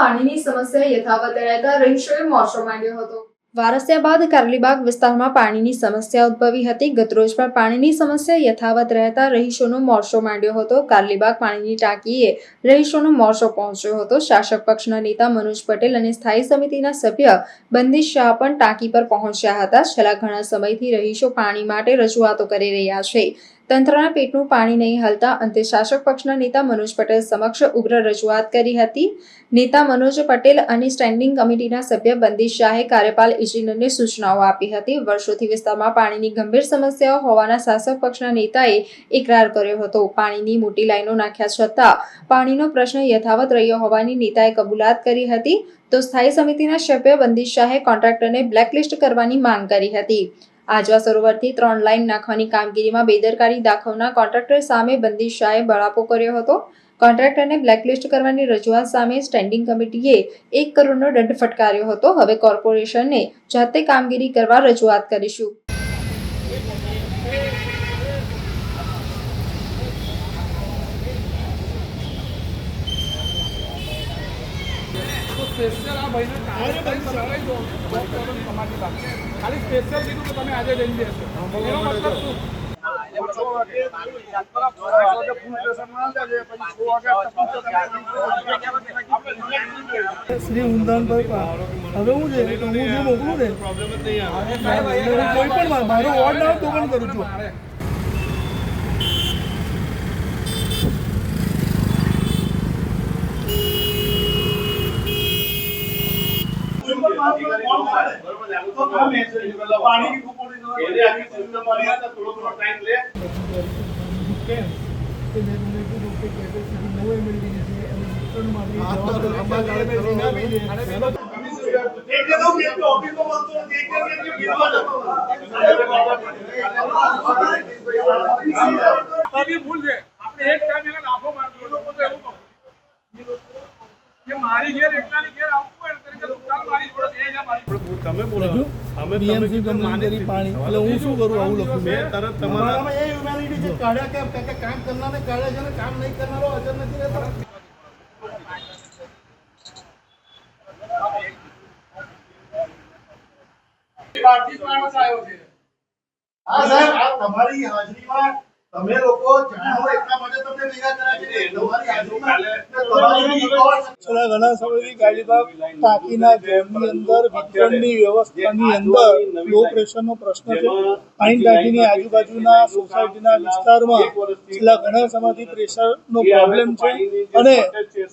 પાણીની સમસ્યા યથાવત રહેતા રહીશોએ મોરચો માંડ્યો હતો. વારસ્યા બાદ કારલીબાગ વિસ્તારમાં પાણીની સમસ્યા ઉદ્ભવી હતી. ગતરોજ પણ પાણીની સમસ્યા યથાવત રહેતા રહીશોનો મોરચો માંડ્યો હતો. કારલીબાગ પાણીની ટાંકીએ રહીશોનો મોરચો પહોંચ્યો હતો. શાસક પક્ષના નેતા મનોજ પટેલ અને સ્થાયી સમિતિના સભ્ય બંદી શાહ પણ ટાંકી પર પહોંચ્યા હતા. છેલ્લા ઘણા સમયથી રહીશો પાણી માટે રજૂઆતો કરી રહ્યા છે. તંત્રના પેટનું પાણી નહીં હલતા અંતે શાસક પક્ષના નેતા મનોજ પટેલ સમક્ષ ઉગ્ર રજૂઆત કરી હતી. નેતા મનોજ પટેલ અને સ્ટેન્ડિંગ કમિટીના સભ્ય બંદીશ શાહે કાર્યપાલ ઇજનેરને સૂચનાઓ આપી હતી. વર્ષોથી વિસ્તારમાં પાણીની ગંભીર સમસ્યાઓ હોવાના શાસક પક્ષના નેતાએ ઇકરાર કર્યો હતો. પાણીની મોટી લાઈનો નાખ્યા છતાં પાણીનો પ્રશ્ન યથાવત રહ્યો હોવાની નેતાએ કબૂલાત કરી હતી. તો સ્થાયી સમિતિના સભ્ય બંદી શાહે કોન્ટ્રાક્ટરને બ્લેકલિસ્ટ કરવાની માંગ કરી હતી. આજવા સરોવરથી ત્રણ લાઈન નાખવાની કામગીરીમાં બેદરકારી દાખવના કોન્ટ્રાક્ટર સામે બંદીશ શાહે બળાપો કર્યો હતો. કોન્ટ્રાક્ટરને બ્લેકલિસ્ટ કરવાની રજૂઆત સામે સ્ટેન્ડિંગ કમિટીએ એક કરોડનો દંડ ફટકાર્યો હતો. હવે કોર્પોરેશનને જાતે કામગીરી કરવા રજૂઆત કરીશું તો સ્પેશિયલ આ ભાઈને કાલે જો ને તમારી પાસે ખાલી સ્પેશિયલ કીધું કે તમે આજે જઈને બેસો. એનો મતલબ શું? શ્રી ઉંધાનભાઈ પા. હવે હું છે? હું જે મોકલું ને? કોઈ પણ મારો વોર્ડ ના હોય તો પણ કરું છું મારે કેમ કે મેં તમને કીધું કે કેપેસિટી નવ એમએલડી ની છે અને વિતરણ માટે જવાબદારી MLD ની છે. એ બી ભૂલ છે તો એવું કહો મારી ઘેર એકલાની ઘેર આવવું તમે બોલો. અમે તમે કંપની માની કરી જ પાણી. એટલે હું શું કરું આવું લખું? મેં તરત તમારા એ humanity છે કાઢ્યા કેમ કે કામ કરનારને કાઢ્યા છે ને કામ નહીં કરનારો હાજર નથી રહેતો. હા સાહેબ આ તમારી હાજરીમાં તમે લોકો જાણો એટલા માટે તમને ભેગા કર્યા છે. તમારી આજુબાજુ છેલ્લા ઘણા સમયથી ગાડીબાગ ટાંકીના ડેમની અંદર વિતરણની વ્યવસ્થાની અંદર લો પ્રેશરનો પ્રશ્ન છે. પાણી ટાંકીની આજુબાજુના સોસાયટીના વિસ્તારમાં છેલ્લા ઘણા સમયથી પ્રેશરનો પ્રોબ્લેમ છે. અને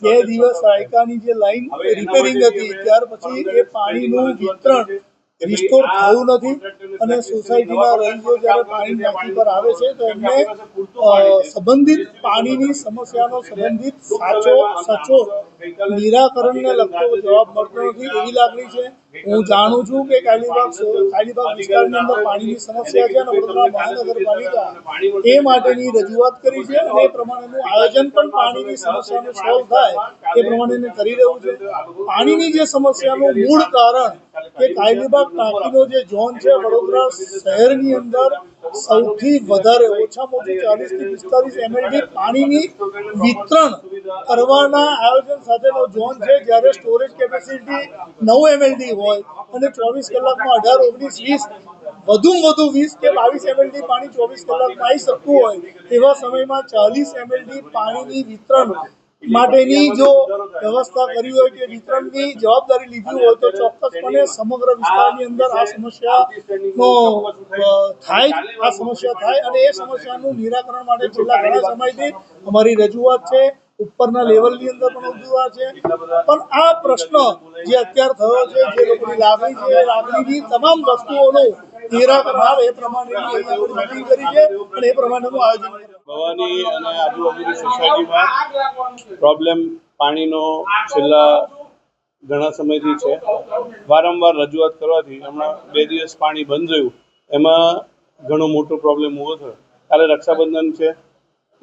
બે દિવસ રાયકાની જે લાઈન રિપેરિંગ હતી ત્યાર પછી એ પાણીનું વિતરણ રિસ્ટોર થયું નથી અને સોસાયટીના રહીશો જ્યારે પાણી ટાંકી પર આવે છે તો એમને સંબંધિત પાણીની સમસ્યાનો સંબંધિત સાચો સચોટ નિરાકરણને લગતો જવાબ મળતો નથી એવી લાગણી છે. હું જાણું છું કે કાલીબાગ કાલીબાગ વિસ્તારની અંદર પાણીની સમસ્યા છે અને વડોદરા મહાનગરપાલિકા એ માટેની રજૂઆત કરી છે અને એ પ્રમાણેનું આયોજન પણ પાણીની સમસ્યાનું સોલ્વ થાય એ પ્રમાણે કરી રહ્યું છે. પાણીની જે સમસ્યાનું મૂળ કારણ કે કાયલીબાગ ટાંકીનો જે ઝોન છે, વડોદરા શહેરની અંદર સૌથી વધારે ઓછામાં ઓછું ચાલીસથી પિસ્તાલીસ એમએલડી પાણીની વિતરણ કરવાના આયોજન સાથેનો ઝોન છે, જ્યારે સ્ટોરેજ કેપેસિટી નવ એમએલડી હોય અને ચોવીસ કલાકમાં અઢાર, ઓગણીસ, વીસ, વધુમાં વધુ વીસ કે બાવીસ એમએલડી પાણી ચોવીસ કલાકમાં આવી શકતું હોય તેવા સમયમાં ચાલીસ એમએલડી પાણીની વિતરણ માટેની જો વ્યવસ્થા કરી હોય કે વિતરણની જવાબદારી લીધી હોય તો ચોક્કસપણે સમગ્ર વિસ્તારની અંદર આ સમસ્યાનો થાય આ સમસ્યા થાય અને એ સમસ્યાનું નિરાકરણ માટે છેલ્લા ઘણા સમયથી અમારી રજૂઆત છે. ઉપરના લેવલની અંદર પણ રજૂઆત છે. પણ આ પ્રશ્ન જે અત્યારે થયો છે જે લોકોની લાગણી છે એ લાગણીની તમામ વસ્તુઓનું ભવાની અને આજુબાજુની સોસાયટીમાં પ્રોબ્લેમ પાણીનો છેલ્લા ઘણા સમયથી છે. વારંવાર રજૂઆત કરવાથી હમણાં બે દિવસ પાણી બંધ રહ્યું એમાં ઘણો મોટો પ્રોબ્લેમ ઊભો થયો. કાલે રક્ષાબંધન છે.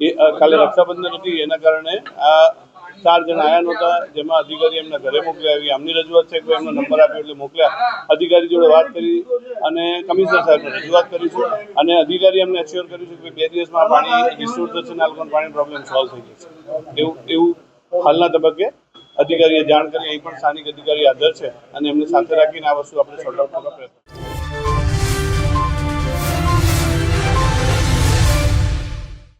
એ, કાલે રક્ષાબંધન હતી, એના કારણે આ ચાર જણ આયા નહોતા, જેમાં અધિકારી એમના ઘરે મોકલ્યા આવી આમની રજૂઆત છે કે એમનો નંબર આપ્યો એટલે મોકલ્યા. અધિકારી જોડે વાત કરી અને કમિશનર સાહેબને રજૂઆત કરીશું અને અધિકારી અમને એશ્યોર કર્યું છે કે બે દિવસમાં પાણી રિસ્ટોર થશે ને આ પાણી પ્રોબ્લેમ સોલ્વ થઈ જશે. એવું એવું હાલના તબક્કે અધિકારીએ જાણ કરી, અહીં પણ સ્થાનિક અધિકારી હાજર છે અને એમને સાથે રાખીને આ વસ્તુ આપણે આઉટ કરવા પ્રયત્ન